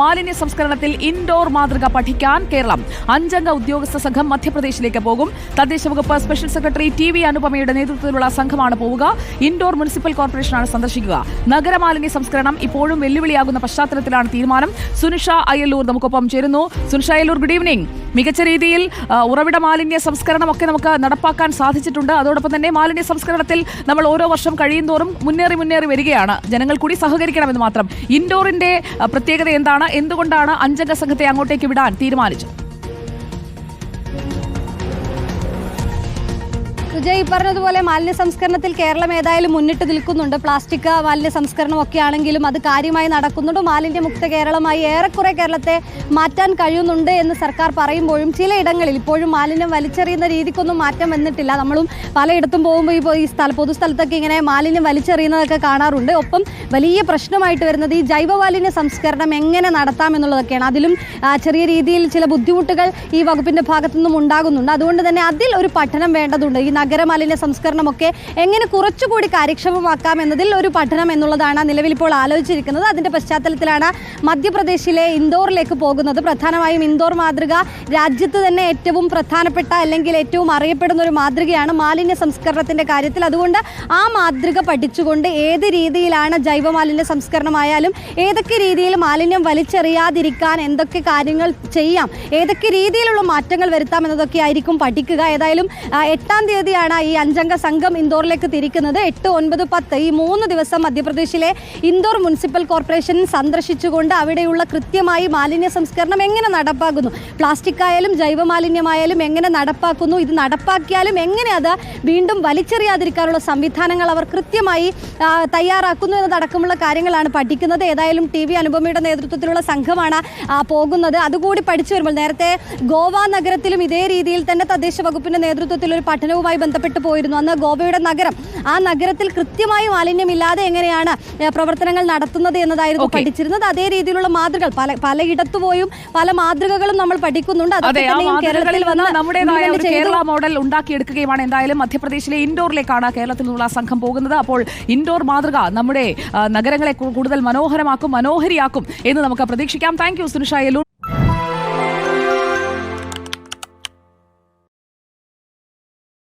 മാലിന്യ സംസ്കരണത്തിൽ ഇൻഡോർ മാതൃക പഠിക്കാൻ കേരളം. അഞ്ചംഗ ഉദ്യോഗസ്ഥ സംഘം മധ്യപ്രദേശിലേക്ക് പോകും. തദ്ദേശ വകുപ്പ് സ്പെഷ്യൽ സെക്രട്ടറി ടി വി അനുപമയുടെ നേതൃത്വത്തിലുള്ള സംഘമാണ് പോവുക. ഇൻഡോർ മുനിസിപ്പൽ കോർപ്പറേഷനാണ് സന്ദർശിക്കുക. നഗരമാലിന്യ സംസ്കരണം ഇപ്പോഴും വെല്ലുവിളിയാകുന്ന പശ്ചാത്തലത്തിലാണ് തീരുമാനം. സുനിഷ അയ്യല്ലൂർ നമുക്കൊപ്പം ചേരുന്നു. സുനിഷ അയ്യല്ലൂർ ഗുഡ് ഈവനിംഗ് മികച്ച രീതിയിൽ ഉറവിട മാലിന്യ സംസ്കരണം ഒക്കെ നമുക്ക് നടപ്പാക്കാൻ സാധിച്ചിട്ടുണ്ട്. അതോടൊപ്പം തന്നെ മാലിന്യ സംസ്കരണത്തിൽ നമ്മൾ ഓരോ വർഷം കഴിയുന്തോറും മുന്നേറി മുന്നേറി വരികയാണ്. ജനങ്ങൾ കൂടി സഹകരിക്കണമെന്ന് മാത്രം. ഇൻഡോറിന്റെ പ്രത്യേകത എന്താണ്? എന്തുകൊണ്ടാണ് അഞ്ചംഗ സംഘത്തെ അങ്ങോട്ടേക്ക് വിടാൻ തീരുമാനിച്ചത്? സുജയ് ഈ പറഞ്ഞതുപോലെ മാലിന്യ സംസ്കരണത്തിൽ കേരളം ഏതായാലും മുന്നിട്ട് നിൽക്കുന്നുണ്ട്. പ്ലാസ്റ്റിക് മാലിന്യ സംസ്കരണം ഒക്കെ ആണെങ്കിലും അത് കാര്യമായി നടക്കുന്നുണ്ട്. മാലിന്യമുക്ത കേരളമായി ഏറെക്കുറെ കേരളത്തെ മാറ്റാൻ കഴിയുന്നുണ്ട് എന്ന് സർക്കാർ പറയുമ്പോഴും ചിലയിടങ്ങളിൽ ഇപ്പോഴും മാലിന്യം വലിച്ചെറിയുന്ന രീതിക്കൊന്നും മാറ്റം വന്നിട്ടില്ല. നമ്മളും പലയിടത്തും പോകുമ്പോൾ ഇപ്പോൾ ഈ സ്ഥല പൊതുസ്ഥലത്തൊക്കെ ഇങ്ങനെ മാലിന്യം വലിച്ചെറിയുന്നതൊക്കെ കാണാറുണ്ട്. ഒപ്പം വലിയ പ്രശ്നമായിട്ട് വരുന്നത് ഈ ജൈവ മാലിന്യ സംസ്കരണം എങ്ങനെ നടത്താം എന്നുള്ളതൊക്കെയാണ്. അതിലും ചെറിയ രീതിയിൽ ചില ബുദ്ധിമുട്ടുകൾ ഈ വകുപ്പിന്റെ ഭാഗത്തുനിന്നും ഉണ്ടാകുന്നുണ്ട്. അതുകൊണ്ട് തന്നെ അതിൽ ഒരു പഠനം വേണ്ടതുണ്ട്. ഈ നഗരമാലിന്യ സംസ്കരണമൊക്കെ എങ്ങനെ കുറച്ചുകൂടി കാര്യക്ഷമമാക്കാം എന്നതിൽ ഒരു പഠനം എന്നുള്ളതാണ് നിലവിൽ ഇപ്പോൾ ആലോചിച്ചിരിക്കുന്നത്. അതിന്റെ പശ്ചാത്തലത്തിലാണ് മധ്യപ്രദേശിലെ ഇൻഡോറിലേക്ക് പോകുന്നത്. പ്രധാനമായും ഇൻഡോർ മാതൃക രാജ്യത്ത് തന്നെ ഏറ്റവും പ്രധാനപ്പെട്ട അല്ലെങ്കിൽ ഏറ്റവും അറിയപ്പെടുന്ന ഒരു മാതൃകയാണ് മാലിന്യ സംസ്കരണത്തിന്റെ കാര്യത്തിൽ. അതുകൊണ്ട് ആ മാതൃക പഠിച്ചുകൊണ്ട് ഏത് രീതിയിലാണ് ജൈവമാലിന്യ സംസ്കരണമായാലും ഏതൊക്കെ രീതിയിൽ മാലിന്യം വലിച്ചെറിയാതിരിക്കാൻ എന്തൊക്കെ കാര്യങ്ങൾ ചെയ്യാം ഏതൊക്കെ രീതിയിലുള്ള മാറ്റങ്ങൾ വരുത്താം എന്നതൊക്കെ ആയിരിക്കും പഠിക്കുക. ഏതായാലും എട്ടാം തീയതിയാണ് ഈ അഞ്ചംഗ സംഘം ഇൻഡോറിലേക്ക് തിരിക്കുന്നത്. എട്ട് ഒൻപത് പത്ത് ഈ മൂന്ന് ദിവസം മധ്യപ്രദേശിലെ ഇൻഡോർ മുനിസിപ്പൽ കോർപ്പറേഷൻ സന്ദർശിച്ചുകൊണ്ട് അവിടെയുള്ള കൃത്യമായി മാലിന്യ സംസ്കരണം എങ്ങനെ നടപ്പാക്കുന്നു? പ്ലാസ്റ്റിക് ആയാലും ജൈവ മാലിന്യമായാലും എങ്ങനെ നടപ്പാക്കുന്നു? ഇത് നടപ്പാക്കിയാലും എങ്ങനെ അത് വീണ്ടും വലിച്ചെറിയാതിരിക്കാനുള്ള സംവിധാനങ്ങൾ അവർ കൃത്യമായി തയ്യാറാക്കുന്നു എന്നതടക്കമുള്ള കാര്യങ്ങളാണ് പഠിക്കുന്നത്. ഏതായാലും ടി വി അനുപമയുടെ നേതൃത്വത്തിലുള്ള സംഘമാണ് പോകുന്നത്. അതുകൂടി പഠിച്ചു വരുമ്പോൾ നേരത്തെ ഗോവ നഗരത്തിലും ഇതേ രീതിയിൽ തന്നെ തദ്ദേശ വകുപ്പിന്റെ നേതൃത്വത്തിൽ ഒരു പഠനവുമായി ബന്ധപ്പെട്ട് പോയിരുന്നു. അന്ന് ഗോവയുടെ നഗരം ആ നഗരത്തിൽ കൃത്യമായി മാലിന്യമില്ലാതെ എങ്ങനെയാണ് പ്രവർത്തനങ്ങൾ നടത്തുന്നത് എന്നതായിരുന്നു പഠിച്ചിരുന്നത്. അതേ രീതിയിലുള്ള മാതൃകൾ പല പലയിടത്തു പോയും പല മാതൃകകളും നമ്മൾ പഠിക്കുന്നുണ്ട്. നമ്മുടേതായ ഒരു കേരള മോഡൽ ഉണ്ടാക്കിയെടുക്കുകയുമാണ് എന്തായാലും മധ്യപ്രദേശിലെ ഇൻഡോറിലേക്കാണ് കേരളത്തിൽ നിന്നുള്ള സംഘം പോകുന്നത്. അപ്പോൾ ഇൻഡോർ മാതൃക നമ്മുടെ നഗരങ്ങളെ കൂടുതൽ മനോഹരമാക്കും മനോഹരിയാക്കും എന്ന് നമുക്ക് പ്രതീക്ഷിക്കാം. Thank you Sunisha.